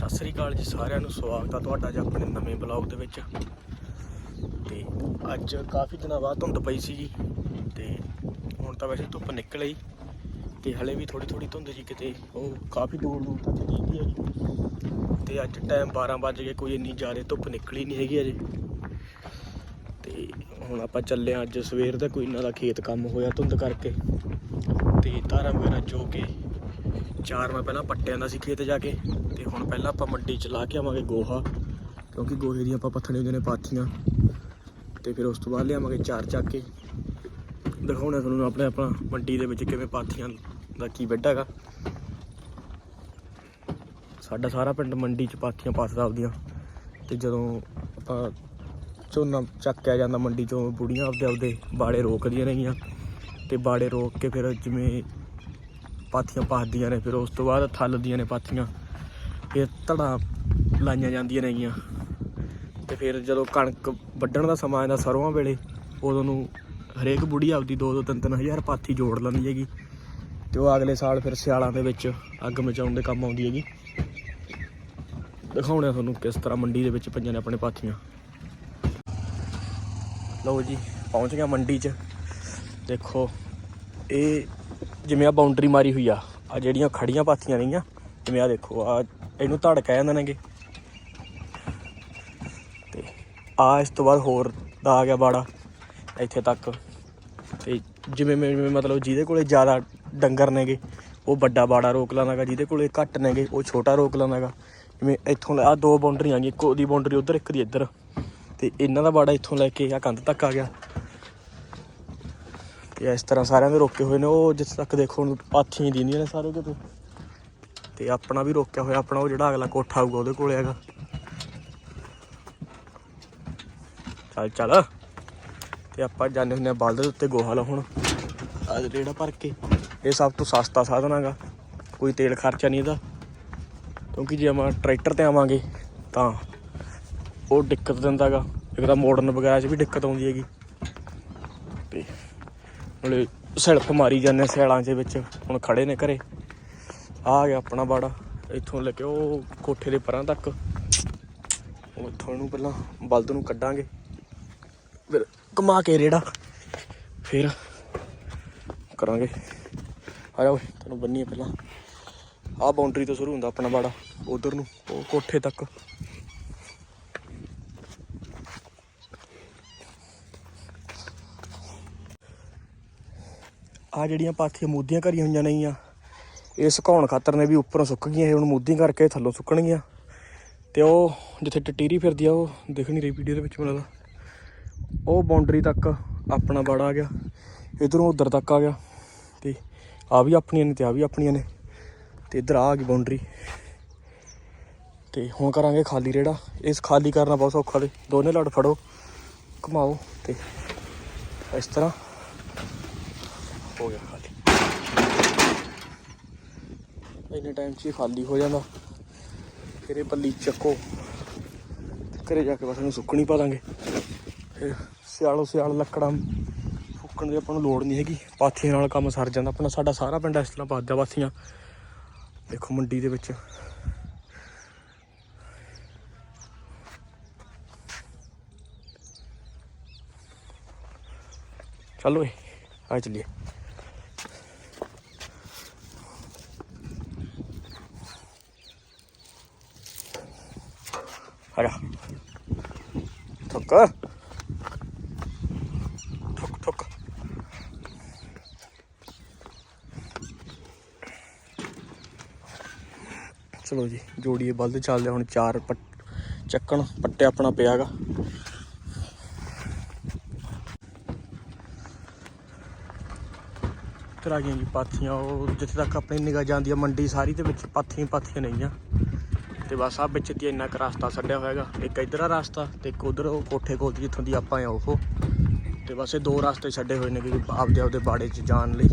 ਸਤਿ ਸ੍ਰੀ ਅਕਾਲ ਜੀ ਸਾਰਿਆਂ ਨੂੰ, ਸਵਾਗਤ ਆ ਤੁਹਾਡਾ ਅੱਜ ਆਪਣੇ ਨਵੇਂ ਬਲੌਗ ਦੇ ਵਿੱਚ। ਤੇ ਅੱਜ ਕਾਫੀ ਦਿਨਾਂ ਬਾਅਦ ਧੁੰਦ ਪਈ ਸੀ ਜੀ ਤੇ ਹੁਣ ਤਾਂ ਵੈਸੇ ਧੁੱਪ ਨਿਕਲ ਆਈ, ਤੇ ਹਲੇ ਵੀ ਥੋੜੀ ਥੋੜੀ ਧੁੰਦ ਜੀ ਕਿਤੇ, ਉਹ ਕਾਫੀ ਦੂਰ ਦੂਰ ਤੱਕ ਦਿਖਦੀ ਹੈ ਜੀ ਤੇ ਅੱਜ ਟਾਈਮ 12 ਵੱਜ ਗਏ, ਕੋਈ ਇੰਨੀ ਜ਼ਿਆਦਾ ਧੁੱਪ ਨਿਕਲੀ ਨਹੀਂ ਹੈਗੀ ਅਜੇ ਤੇ ਹੁਣ ਆਪਾਂ ਚੱਲੇ ਹਾਂ ਅੱਜ ਸਵੇਰ ਦਾ, ਕੋਈ ਇਹਨਾਂ ਦਾ ਖੇਤ ਕੰਮ ਹੋਇਆ ਧੁੰਦ ਕਰਕੇ। ਤੇ ਤਾਰਾਂ ਵਗੈਰਾ ਜੋ ਕੇ ਚਾਰ ਮੈਂ ਪਹਿਲਾਂ ਪੱਟਿਆਂ ਦਾ ਸੀ ਖੇਤ ਜਾ ਕੇ, ਤੇ ਹੁਣ ਪਹਿਲਾਂ ਆਪਾਂ ਮੰਡੀ ਚ ਲਾ ਕੇ ਆਵਾਂਗੇ ਗੋਹਾ, ਕਿਉਂਕਿ ਗੋਹੇ ਦੀਆਂ ਆਪਾਂ ਪੱਥਣੇ ਹੁੰਦੇ ਨੇ ਪਾਥੀਆਂ। ਤੇ ਫਿਰ ਉਸ ਤੋਂ ਬਾਅਦ ਲਿਆਵਾਂਗੇ ਚਾਰ ਚੱਕ ਕੇ। ਦਿਖਾਉਣਾ ਤੁਹਾਨੂੰ ਆਪਣੇ ਆਪਣਾ ਮੰਡੀ ਦੇ ਵਿੱਚ ਕਿਵੇਂ ਪਾਥੀਆਂ ਦਾ ਕੀ ਵੱਡਾ ਹੈਗਾ। ਸਾਡਾ ਸਾਰਾ ਪਿੰਡ ਮੰਡੀ ਚ ਪਾਥੀਆਂ ਪਾਸਦਾ ਆਪਦੀਆਂ। ਤੇ ਜਦੋਂ ਆਪਾਂ ਝੋਨਾ ਚੱਕਿਆ ਜਾਂਦਾ ਮੰਡੀ ਚੋਂ, ਬੁੜੀਆਂ ਆਪਦੇ ਆਪਦੇ ਬਾੜੇ ਰੋਕਦੀਆਂ ਰਹੀਆਂ ਤੇ ਬਾੜੇ ਰੋਕ ਕੇ ਫਿਰ ਜਿਵੇਂ ਪਾਥੀਆਂ ਪਾਸਦੀਆਂ ਨੇ, ਫਿਰ ਉਸ ਤੋਂ ਬਾਅਦ ਥੱਲਦੀਆਂ ਨੇ ਪਾਥੀਆਂ। ਫਿਰ ਧੜਾ ਲਾਈਆਂ ਜਾਂਦੀਆਂ ਨੇਗੀਆਂ। ਤੇ ਫਿਰ ਜਦੋਂ ਕਣਕ ਵੱਢਣ ਦਾ ਸਮਾਂ ਆਉਂਦਾ ਸਰੋਂ ਵੇਲੇ, ਉਦੋਂ ਨੂੰ ਹਰੇਕ ਬੁੜੀ ਆਪਦੀ 2-2 3-3 ਹਜ਼ਾਰ ਪਾਥੀ ਜੋੜ ਲੈਂਦੀ ਹੈਗੀ। ਤੇ ਉਹ ਅਗਲੇ ਸਾਲ ਫਿਰ ਸਿਆਲਾਂ ਦੇ ਵਿੱਚ ਅੱਗ ਮਚਾਉਣ ਦੇ ਕੰਮ ਆਉਂਦੀ ਹੈਗੀ। ਦਿਖਾਉਣਾ ਤੁਹਾਨੂੰ ਕਿਸ ਤਰ੍ਹਾਂ ਮੰਡੀ ਦੇ ਵਿੱਚ ਪਈਆਂ ਨੇ ਆਪਣੇ ਪਾਥੀਆਂ। ਲਓ ਜੀ, ਪਹੁੰਚ ਗਿਆ ਮੰਡੀ 'ਚ। ਦੇਖੋ, ਇਹ ਜਿਵੇਂ ਆ ਬਾਉਂਡਰੀ ਮਾਰੀ ਹੋਈ ਆ ਆ ਜਿਹੜੀਆਂ ਖੜੀਆਂ ਪਾਥੀਆਂ ਨੇਗੀਆਂ ਜਿਵੇਂ ਆ ਦੇਖੋ ਆ ਇਹਨੂੰ ਧੜ ਕਹਿ ਜਾਂਦੇ ਨੇਗੇ। ਤੇ ਆ ਇਸ ਤੋਂ ਬਾਅਦ ਹੋਰ ਦਾ ਆ ਗਿਆ ਬਾੜਾ, ਇੱਥੇ ਤੱਕ। ਤੇ ਜਿਵੇਂ ਜਿਵੇਂ ਮਤਲਬ ਜਿਹਦੇ ਕੋਲੇ ਜ਼ਿਆਦਾ ਡੰਗਰ ਨੇਗੇ, ਉਹ ਵੱਡਾ ਬਾੜਾ ਰੋਕ ਲੈਂਦਾਗਾ, ਜਿਹਦੇ ਕੋਲੇ ਘੱਟ ਨੇਗੇ, ਉਹ ਛੋਟਾ ਰੋਕ ਲੈਂਦਾਗਾ। ਜਿਵੇਂ ਇੱਥੋਂ ਆ ਦੋ ਬਾਉਂਡਰੀਆਂ ਆ ਗਈਆਂ, ਇੱਕੋ ਦੀ ਬਾਉਂਡਰੀ ਉਧਰ, ਇੱਕ ਦੀ ਇੱਧਰ। ਤੇ ਇਹਨਾਂ ਦਾ ਬਾੜਾ ਇੱਥੋਂ ਲੈ ਕੇ ਆ ਕੰਧ ਤੱਕ ਆ ਗਿਆ। ਤੇ ਇਸ ਤਰ੍ਹਾਂ ਸਾਰਿਆਂ ਦੇ ਰੋਕੇ ਹੋਏ ਨੇ, ਉਹ ਜਿੱਥੇ ਤੱਕ ਦੇਖੋ ਹੁਣ ਪਾਥੀਆਂ ਦਿੰਦੀਆਂ ਨੇ ਸਾਰੇ ਕਿਤੇ। ਤੇ ਆਪਣਾ ਵੀ ਰੋਕਿਆ ਹੋਇਆ, ਆਪਣਾ ਉਹ ਜਿਹੜਾ ਅਗਲਾ ਕੋਠਾ ਆਊਗਾ ਉਹਦੇ ਕੋਲੇ ਹੈਗਾ। ਚੱਲ ਚੱਲ। ਤੇ ਆਪਾਂ ਜਾਂਦੇ ਹੁੰਦੇ ਆ ਬਲਦ ਦੇ ਉੱਤੇ ਗੋਹਾ ਲਾਉਣ। ਆ ਰੇੜਾ ਭਰ ਕੇ, ਇਹ ਸਭ ਤੋਂ ਸਸਤਾ ਸਾਧਨ ਹੈਗਾ। ਕੋਈ ਤੇਲ ਖਰਚਾ ਨਹੀਂ ਇਹਦਾ। ਕਿਉਂਕਿ ਜੇ ਆਪਾਂ ਟਰੈਕਟਰ ਤੇ ਆਵਾਂਗੇ, ਤਾਂ ਉਹ ਦਿੱਕਤ ਦਿੰਦਾਗਾ ਇੱਕ ਤਾਂ ਮੋੜਨ ਵਗੈਰਾ 'ਚ ਵੀ ਦਿੱਕਤ ਆਉਂਦੀ ਹੈਗੀ। ਨਾਲੇ ਸੜਪ ਮਾਰੀ ਜਾਂਦੇ ਸਿਆਲਾਂ ਦੇ ਵਿੱਚ, ਹੁਣ ਖੜੇ ਨੇ ਘਰੇ। ਆ ਗਿਆ ਆਪਣਾ ਬਾੜਾ, ਇੱਥੋਂ ਲੈ ਕੇ ਉਹ ਕੋਠੇ ਦੇ ਪਰਾਂ ਤੱਕ। ਉਹ ਇੱਥੋਂ ਨੂੰ ਪਹਿਲਾਂ ਬਲਦ ਨੂੰ ਕੱਢਾਂਗੇ, ਫਿਰ ਕਮਾ ਕੇ ਰੇੜਾ, ਫਿਰ ਕਰਾਂਗੇ। ਆ ਜਾਓ, ਤੁਹਾਨੂੰ ਬੰਨੀਏ ਪਹਿਲਾਂ। ਆਹ ਬਾਉਂਡਰੀ ਤੋਂ ਸ਼ੁਰੂ ਹੁੰਦਾ ਆਪਣਾ ਬਾੜਾ, ਉਧਰ ਨੂੰ, ਉਹ ਕੋਠੇ ਤੱਕ। ਆ ਜਿਹੜੀਆਂ ਪਾਥੀਆਂ ਮੋਦੀਆਂ ਕਰੀਆਂ ਹੋਈਆਂ ਨੇਗੀਆਂ ਇਹ ਸੁਕਾਉਣ ਖਾਤਰ ਨੇ ਵੀ ਉੱਪਰੋਂ ਸੁੱਕ ਗਈਆਂ, ਇਹ ਹੁਣ ਮੋਦੀਆਂ ਕਰਕੇ ਥੱਲੋਂ ਸੁੱਕਣਗੀਆਂ। ਤੇ ਉਹ ਜਿੱਥੇ ਟਟੀਰੀ ਫਿਰਦੀ ਆ, ਉਹ ਦਿਖ ਨਹੀਂ ਰਹੀ ਵੀਡੀਓ ਦੇ ਵਿੱਚ ਮੈਨੂੰ ਲੱਗਦਾ। ਉਹ ਬਾਉਂਡਰੀ ਤੱਕ ਆਪਣਾ ਬਾੜਾ ਆ ਗਿਆ, ਇਧਰੋਂ ਉਧਰ ਤੱਕ ਆ ਗਿਆ। ਤੇ ਆ ਵੀ ਆਪਣੀਆਂ ਨੇ ਤੇ ਆ ਵੀ ਆਪਣੀਆਂ ਨੇ। ਤੇ ਇਧਰ ਆ ਗਈ ਬਾਉਂਡਰੀ ਤੇ ਹੁਣ ਕਰਾਂਗੇ ਖਾਲੀ ਰੇੜਾ। ਇਸ ਖਾਲੀ ਕਰਨਾ ਬਹੁਤ ਸੌਖਾ ਦੇ ਦੋਨੇ ਲੜ ਫੜੋ, ਘੁਮਾਓ ਤੇ ਇਸ ਤਰ੍ਹਾਂ ਹੋ ਗਿਆ ਖਾਲੀ ਇੰਨੇ ਟਾਈਮ 'ਚ ਹੀ ਖਾਲੀ ਹੋ ਜਾਂਦਾ। ਫਿਰ ਇਹ ਪੱਲੀ ਚੱਕੋ। ਤੇ ਘਰੇ ਜਾ ਕੇ ਬਸ ਇਹਨੂੰ ਸੁੱਕਣੀ ਪਾ ਦਾਂਗੇ। ਫਿਰ ਸਿਆਲੋ ਸਿਆਲ ਲੱਕੜਾਂ ਫੁੱਕਣ ਦੀ ਆਪਾਂ ਨੂੰ ਲੋੜ ਨਹੀਂ ਹੈਗੀ। ਪਾਥੀਆਂ ਨਾਲ ਕੰਮ ਸਰ ਜਾਂਦਾ। ਆਪਣਾ ਸਾਡਾ ਸਾਰਾ ਪਿੰਡ ਇਸ ਤਰ੍ਹਾਂ ਪਾਦਾ ਪਾਥੀਆਂ। ਦੇਖੋ ਮੰਡੀ ਦੇ ਵਿੱਚ। ਚਲੋ ਏ ਆ ਚੱਲੀਏ। ਆ ਜਾ ਠੁੱਕ ਠੁੱਕ ਠੁੱਕ ਚਲੋ ਜੀ ਜੋੜੀਏ ਬਲਦ ਚੱਲਦੇ ਹੁਣ ਚਾਰ ਪੱਟ ਚੱਕਣ ਪੱਟੇ ਆਪਣਾ ਪਿਆਗਾ। ਇੱਧਰ ਗਈਆਂ ਜੀ, ਪਾਥੀਆਂ, ਉਹ ਜਿੱਥੇ ਤੱਕ ਆਪਣੀ ਨਿਗਾਹ ਜਾਂਦੀ ਆ, ਮੰਡੀ ਸਾਰੀ ਦੇ ਵਿੱਚ ਪਾਥੀਆਂ ਪਾਥੀਆਂ ਨਹੀਂ ਆ ਤੇ ਬਸ ਆ ਵਿੱਚ ਦੀ ਇੰਨਾ ਕੁ ਰਸਤਾ ਛੱਡਿਆ ਹੋਇਆਗਾ। ਇੱਕ ਇਧਰ ਆ ਰਸਤਾ ਤੇ ਇੱਕ ਉਧਰ ਉਹ ਕੋਠੇ ਕੋਲ ਦੀ ਜਿੱਥੋਂ ਦੀ ਆਪਾਂ ਆ ਉਹ। ਤੇ ਬਸ ਇਹ ਦੋ ਰਸਤੇ ਛੱਡੇ ਹੋਏ ਨੇ ਕਿ ਆਪਦੇ ਆਪਦੇ ਬਾੜੇ 'ਚ ਜਾਣ ਲਈ।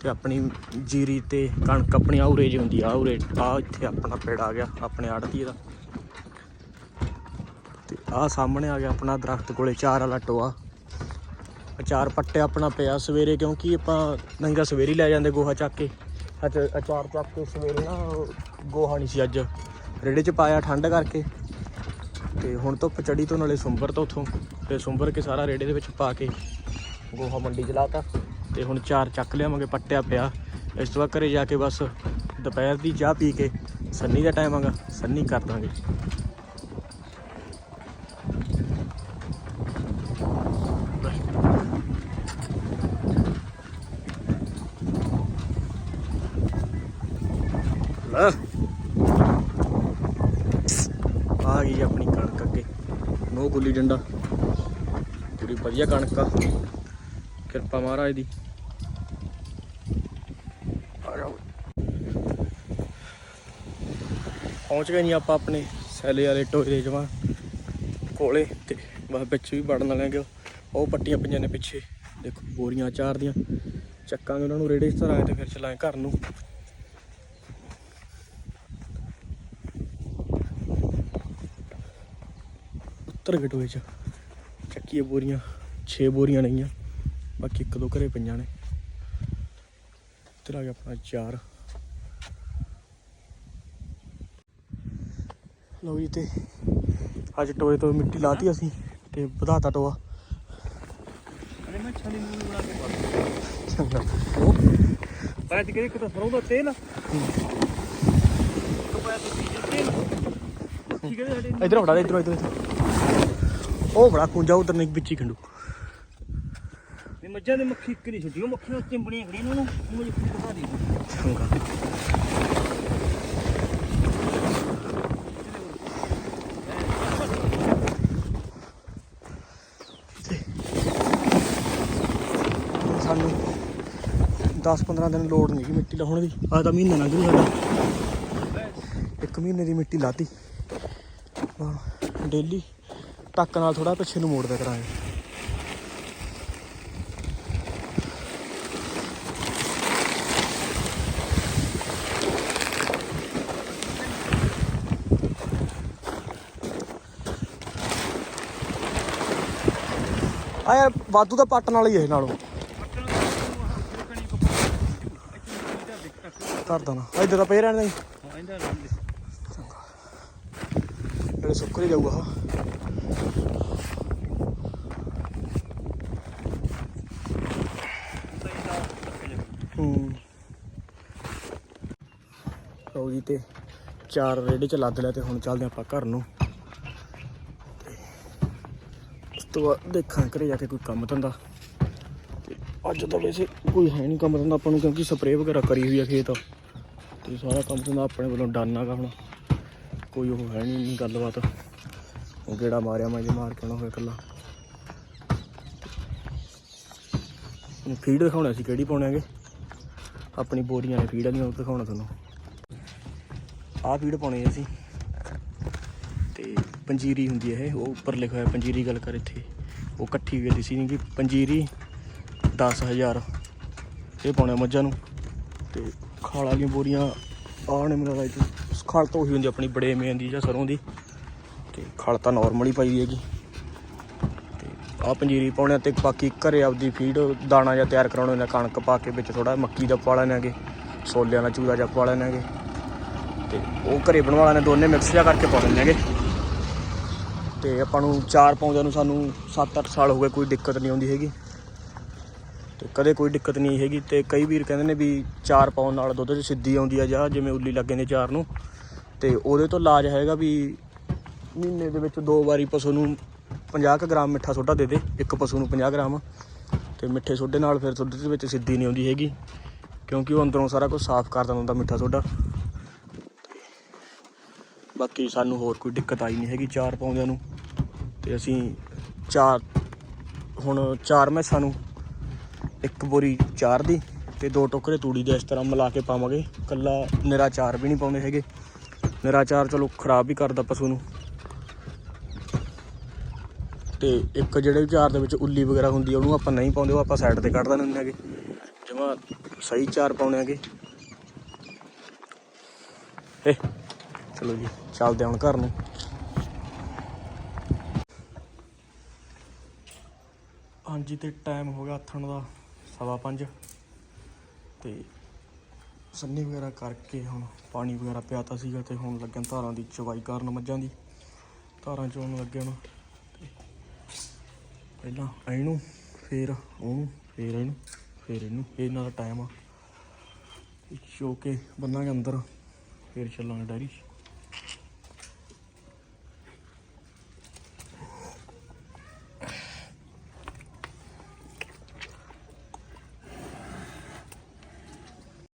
ਤੇ ਆਪਣੀ ਜੀਰੀ ਤੇ ਕਣਕ ਆਪਣੀ ਆਉਰੇ ਜੀ ਹੁੰਦੀ ਆ ਉਰੇ ਆ ਇੱਥੇ ਆਪਣਾ ਪੇੜ ਆ ਗਿਆ, ਆਪਣੇ ਆੜਤੀ ਦਾ। ਤੇ ਆ ਸਾਹਮਣੇ ਆ ਗਿਆ ਆਪਣਾ ਦਰਖਤ ਕੋਲੇ ਚਾਰ ਵਾਲਾ ਟੋਆ। ਚਾਰ ਪੱਟੇ ਆਪਣਾ ਪਿਆ ਸਵੇਰੇ ਕਿਉਂਕਿ ਆਪਾਂ ਨੰਗਾ ਤਾਂ ਸਵੇਰੇ ਲੈ ਜਾਂਦੇ ਗੋਹਾ ਚੱਕ ਕੇ। ਅੱਜ ਅਚਾਰ ਚੱਕ ਕੇ ਸਵੇਰੇ ਨਾ ਗੋਹਾ ਨਹੀਂ ਸੀ ਅੱਜ। ਰੇੜੇ 'ਚ ਪਾਇਆ ਠੰਡ ਕਰਕੇ। ਤੇ ਹੁਣ ਧੁੱਪ ਚੜੀ ਤੋਂ ਨਾਲੇ ਸੁੰਬਰ ਤੋਂ ਉਥੋਂ। ਤੇ ਸੁੰਬਰ ਕੇ ਸਾਰਾ ਰੇੜੇ ਦੇ ਵਿੱਚ ਪਾ ਕੇ ਗੋਹਾ ਮੰਡੀ ਚ ਲਾਤਾ। ਤੇ ਹੁਣ ਚਾਰ ਚੱਕ ਲਿਆਵਾਂਗੇ, ਪੱਟਿਆ ਪਿਆ। ਇਸ ਤੋਂ ਬਾਅਦ ਘਰੇ ਜਾ ਕੇ ਬਸ ਦੁਪਹਿਰ ਦੀ ਚਾਹ ਪੀ ਕੇ ਸੰਨੀ ਦਾ ਟਾਈਮ ਆਗਾ, ਸੰਨੀ ਕਰ ਦਾਂਗੇ ਲੈ ਆ ਗਈ ਆਪਣੀ ਕਣਕ ਅੱਗੇ। ਨੋ ਗੁੱਲੀ ਡੰਡਾ। ਪੂਰੀ ਵਧੀਆ ਕਣਕ ਆ। ਕਿਰਪਾ ਮਹਾਰਾਜ ਦੀ। ਪਹੁੰਚ ਗਏ ਨਹੀਂ ਆਪਾਂ ਆਪਣੇ ਸੈਲੇ ਵਾਲੇ ਟੋਏ ਦੇ ਜਮਾ ਕੋਲੇ ਤੇ ਬਸ ਵਿੱਚ ਵੀ ਵੜਨ ਵਾਲੇ ਉਹ। ਪੱਟੀਆਂ ਪਈਆਂ ਨੇ ਪਿੱਛੇ। ਦੇਖੋ ਬੋਰੀਆਂ ਚਾਰ ਦੀਆਂ ਚੱਕਾਂਗੇ ਉਹਨਾਂ ਨੂੰ ਰੇੜੇ 'ਚ ਧਰਾਂਗੇ ਤੇ ਫਿਰ ਚਲਾਏ ਘਰ ਨੂੰ। ਉੱਤਰ ਗਏ ਟੋਏ 'ਚ। ਚੱਕੀਏ ਬੋਰੀਆਂ 6 ਬੋਰੀਆਂ ਨਹੀਂਆਂ ਬਾਕੀ ਇੱਕ ਦੋ ਘਰੇ ਪਈਆਂ ਨੇ। ਇੱਧਰ ਆ ਗਿਆ ਆਪਣਾ ਚਾਰ ਲਓ ਜੀ ਤੇ ਅੱਜ ਟੋਏ ਤੋਂ ਮਿੱਟੀ ਲਾਤੀ ਅਸੀਂ ਤੇ ਵਧਾਤਾ ਟੋਆ। ਅਰੇ ਮੈਂ ਛਾਲੀ ਨੂੰ ਬਣਾ ਕੇ ਪਾ ਚੰਗਾ। ਪਾਇਆ ਤੇ ਕਿਹੜੇ ਕਿਤਾ ਸਰੋਂ ਦਾ ਤੇਲ ਤੇ ਇਧਰ ਵੜਾ ਇਧਰ ਇਧਰ। ਉਹ ਬੜਾ ਕੁੰਜਾ ਉਧਰ ਨਹੀਂ ਵਿੱਚੀ ਖੰਡੂ। ਇਹ ਮੱਝਾਂ ਦੇ ਮੱਖੀ ਇੱਕ ਨਹੀਂ ਛੁੱਟੀ ਉਹ ਮੱਖੀਆਂ ਚਿੰਬੜੀਆਂ ਖੜੀਆਂ ਉਹਨਾਂ ਨੂੰ ਉਹ ਮੈਨੂੰ ਦਿਖਾ ਦੇ। ਚੰਗਾ। ਸਾਨੂੰ 10-15 ਦਿਨ ਲੋੜ ਨਹੀਂ ਗੀ ਮਿੱਟੀ ਲਾਉਣ ਦੀ ਆਹ ਤਾਂ ਮਹੀਨਾ ਲੰਘ ਜੂ ਸਾਡਾ। ਇੱਕ ਮਹੀਨੇ ਦੀ ਮਿੱਟੀ ਲਾਤੀ। ਡੇਲੀ ਟੱਕ ਨਾਲ ਥੋੜਾ ਪਿੱਛੇ ਨੂੰ ਮੋੜਦਾ ਕਰਾਂਗੇ। ਆ ਯਾਰ ਵਾਧੂ ਦਾ ਪੱਟ ਨਾਲ ਹੀ ਇਹ ਨਾਲੋਂ। ਕਰ ਦਣਾ। ਇੱਧਰ ਤਾਂ ਪਏ ਰਹਿਣ ਦੇ। ਹਾਂ ਇਹਦਾ ਨਾਮ ਲਿਖ। ਜਿਹੜੇ ਸੁੱਕ ਹੀ ਜਾਊਗਾ ਲਓ ਜੀ ਤੇ ਚਾਰ ਰੇੜੇ ਚ ਲੱਦ ਲਿਆ ਤੇ ਹੁਣ ਚੱਲਦੇ ਆਪਾਂ ਘਰ ਨੂੰ। ਤੇ ਉਸ ਤੋਂ ਬਾਅਦ ਦੇਖਾਂ ਘਰੇ ਜਾ ਕੇ ਕੋਈ ਕੰਮ ਧੰਦਾ। ਤੇ ਅੱਜ ਤਾਂ ਵੈਸੇ ਕੋਈ ਹੈ ਨਹੀਂ ਕੰਮ ਧੰਦਾ ਆਪਾਂ ਨੂੰ ਕਿਉਂਕਿ ਸਪਰੇਅ ਵਗੈਰਾ ਕਰੀ ਹੋਈ ਆ ਖੇਤ। ਤੇ ਸਾਰਾ ਕੰਮ ਧੰਦਾ ਆਪਣੇ ਵੱਲੋਂ ਡਨ ਹੈਗਾ ਹੁਣ। ਕੋਈ ਉਹ ਹੈ ਨਹੀਂ ਗੱਲਬਾਤ। ਉਹ ਕਿਹੜਾ ਮਾਰਿਆ ਮੈਂ ਜੇ ਮਾਰ ਕੇ ਨਾ ਹੋਇਆ ਇਕੱਲਾ। ਫੀਡ ਦਿਖਾਉਣਾ ਸੀ, ਕਿਹੜੀ ਪਾਉਣੇ ਹੈਗੇ? ਆਪਣੀ ਬੋਰੀਆਂ ਨੇ ਫੀਡ ਵਾਲੀਆਂ, ਉਹ ਦਿਖਾਉਣਾ ਤੁਹਾਨੂੰ। ਆਹ ਫੀਡ ਪਾਉਣੀ ਅਸੀਂ। ਤੇ ਪੰਜੀਰੀ ਹੁੰਦੀ ਹੈ ਇਹ, ਉਹ ਉੱਪਰ ਲਿਖਿਆ ਹੋਇਆ, ਪੰਜੀਰੀ ਗੱਲ ਕਰ ਇੱਥੇ। ਉਹ ਇਕੱਠੀ ਹੋਈ ਸੀ ਨਹੀਂ ਕਿ ਪੰਜੀਰੀ 10000 ਇਹ ਪਾਉਣੇ ਮੱਝਾਂ ਨੂੰ। ਤੇ ਖਾਲ ਵਾਲੀਆਂ ਬੋਰੀਆਂ, ਆਹ ਨੇ ਮੇਰਾ ਰਾਈਟ। ਖਲ ਤਾਂ ਉਹੀ ਹੁੰਦੀ ਆਪਣੀ, ਬੜੇ ਮੇਨ ਦੀ ਜਾਂ ਸਰੋਂ ਦੀ। ਤੇ ਖਲ ਤਾਂ ਨਾਰਮਲ ਹੀ ਪਾਈ ਹੈਗੀ। ਤੇ ਆਹ ਪੰਜੀਰੀ ਪਾਉਣੇ ਤੇ ਬਾਕੀ ਘਰੇ ਆਪਦੀ ਫੀਡ ਦਾਣਾ ਜਾਂ ਤਿਆਰ ਕਰਾਉਣੇ ਨੇ ਕਣਕ ਪਾ ਕੇ ਵਿੱਚ ਥੋੜਾ ਮੱਕੀ ਦਾ ਪਾ ਲੈਣਾਗੇ ਛੋਲਿਆਂ ਦਾ ਚੂਰਾ ਜਾਂ ਪਾ ਲੈਣਾਗੇ ਤੇ ਉਹ ਘਰੇ ਬਣਵਾ ਲੈਣੇ, ਦੋਨੇ ਮਿਕਸ ਜਿਹਾ ਕਰਕੇ ਪਾ ਦਿੰਦੇ ਹੈਗੇ। ਤੇ ਆਪਾਂ ਨੂੰ ਚਾਰ ਪਾਉਂਦਿਆਂ ਨੂੰ ਸਾਨੂੰ 7-8 ਸਾਲ ਹੋ ਗਏ, ਕੋਈ ਦਿੱਕਤ ਨਹੀਂ ਆਉਂਦੀ ਹੈਗੀ। ਤੇ ਕਦੇ ਕੋਈ ਦਿੱਕਤ ਨਹੀਂ ਹੈਗੀ ਤੇ ਕਈ ਵੀਰ ਕਹਿੰਦੇ ਨੇ ਵੀ ਚਾਰ ਪਾਉਣ ਨਾਲ ਦੁੱਧ 'ਚ ਸਿੱਧੀ ਆਉਂਦੀ ਆ ਜਾਂ ਜਿਵੇਂ ਉੱਲੀ ਲੱਗੇ ਨੇ ਚਾਰ ਨੂੰ। ਤੇ ਉਹਦੇ ਤੋਂ ਇਲਾਜ ਹੈਗਾ ਵੀ ਮਹੀਨੇ ਦੇ ਵਿੱਚ ਦੋ ਵਾਰੀ ਪਸ਼ੂ ਨੂੰ 50 ਕੁ ਗ੍ਰਾਮ ਮਿੱਠਾ ਸੋਡਾ ਦੇ ਦੇ, ਇੱਕ ਪਸ਼ੂ ਨੂੰ 50 ਗ੍ਰਾਮ। ਤੇ ਮਿੱਠੇ ਸੋਡੇ ਨਾਲ ਫਿਰ ਦੁੱਧ ਦੇ ਵਿੱਚ ਸਿੱਧੀ ਨਹੀਂ ਆਉਂਦੀ ਹੈਗੀ, ਕਿਉਂਕਿ ਉਹ ਅੰਦਰੋਂ ਸਾਰਾ ਕੁਝ ਸਾਫ਼ ਕਰ ਦਿੰਦਾ ਹੁੰਦਾ ਮਿੱਠਾ ਸੋਡਾ ਬਾਕੀ ਸਾਨੂੰ ਹੋਰ ਕੋਈ ਦਿੱਕਤ ਆਈ ਨਹੀਂ ਹੈਗੀ ਚਾਰ ਪਾਉਂਦਿਆਂ ਨੂੰ। ਤੇ ਅਸੀਂ ਚਾਰ, ਹੁਣ ਚਾਰ ਮੈਸਾਂ ਨੂੰ ਇੱਕ ਬੋਰੀ ਚਾਰ ਦੀ ਤੇ ਦੋ ਟੋਕਰੇ ਤੂੜੀ ਦੇ ਇਸ ਤਰ੍ਹਾਂ ਮਿਲਾ ਕੇ ਪਾਵਾਂਗੇ। ਕੱਲਾ ਨਿਰਾ ਚਾਰ ਵੀ ਨਹੀਂ ਪਾਉਂਦੇ ਹੈਗੇ। ਨਿਰਾ ਚਾਰ ਚਲੋ ਖਰਾਬ ਵੀ ਕਰਦਾ ਪਸ਼ੂ ਨੂੰ। ਤੇ ਇੱਕ ਜਿਹੜੇ ਚਾਰ ਦੇ ਵਿੱਚ ਉੱਲੀ ਵਗੈਰਾ ਹੁੰਦੀ ਆ, ਉਹਨੂੰ ਆਪਾਂ ਨਹੀਂ ਪਾਉਂਦੇ, ਉਹ ਆਪਾਂ ਸਾਈਡ ਤੇ ਕੱਢ ਦਿੰਦੇ ਹੁੰਦੇ ਹੈਗੇ। ਜਮਾ ਸਹੀ ਚਾਰ ਪਾਉਣੇ ਹੈਗੇ। ਏ ਚਲੋ ਜੀ, ਚੱਲਦੇ ਹਾਂ ਹੁਣ ਘਰ ਨੂੰ। ਹਾਂਜੀ, ਤੇ ਟਾਈਮ ਹੋ ਗਿਆ ਆਥਣ ਦਾ, ਸਵਾ ਪੰਜ। ਤੇ ਸੰਨੀ ਵਗੈਰਾ ਕਰਕੇ ਹੁਣ ਪਾਣੀ ਵਗੈਰਾ ਪਿਆਤਾ ਸੀਗਾ ਤੇ ਹੁਣ ਲੱਗਣ ਧਾਰਾਂ ਦੀ ਚਵਾਈ ਕਰਨ ਮੱਝਾਂ ਦੀ। ਧਾਰਾਂ ਚੋਣ ਲੱਗੇ ਹੁਣ। ਪਹਿਲਾਂ ਇਹਨੂੰ, ਫੇਰ ਉਹਨੂੰ, ਫੇਰ ਇਹਨੂੰ ਫੇਰ ਇਹਨੂੰ। ਇਹਨਾਂ ਦਾ ਟਾਈਮ ਆ। ਚੋ ਕੇ ਬੰਨਾਂਗੇ ਅੰਦਰ, ਫੇਰ ਚੱਲਾਂਗੇ ਡਾਇਰੀ 'ਚ।